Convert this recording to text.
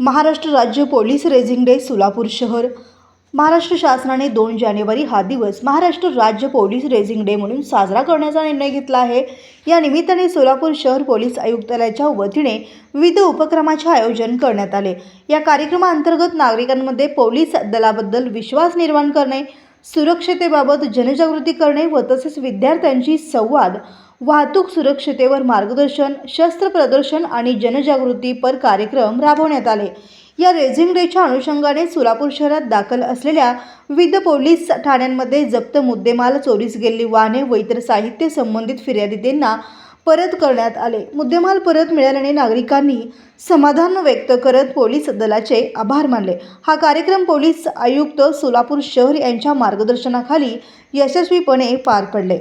महाराष्ट्र राज्य police raising day Solapur शहर. महाराष्ट्र शासनाने दोन जानेवारी हा दिवस महाराष्ट्र राज्य पोलीस रेझिंग डे म्हणून साजरा करण्याचा निर्णय घेतला आहे. या निमित्ताने सोलापूर शहर पोलीस आयुक्तालयाच्या वतीने विविध उपक्रमाचे आयोजन करण्यात आले. या कार्यक्रमाअंतर्गत नागरिकांमध्ये पोलीस दलाबद्दल विश्वास निर्माण करणे सुरक्षतेबाबत जनजागृती करणे व तसेच विद्यार्थ्यांची संवाद वाहतूक सुरक्षतेवर मार्गदर्शन शस्त्र प्रदर्शन आणि जनजागृतीपर कार्यक्रम राबवण्यात आले. या रेझिंग डेच्या अनुषंगाने सोलापूर शहरात दाखल असलेल्या विविध पोलीस ठाण्यांमध्ये जप्त मुद्देमाल चोरीस गेलेली वाहने व इतर साहित्य संबंधित फिर्यादींना परत करण्यात आले. मुद्देमाल परत मिळाल्याने नागरिकांनी समाधान व्यक्त करत पोलीस दलाचे आभार मानले. हा कार्यक्रम पोलीस आयुक्त सोलापूर शहर यांच्या मार्गदर्शनाखाली यशस्वीपणे पार पडले.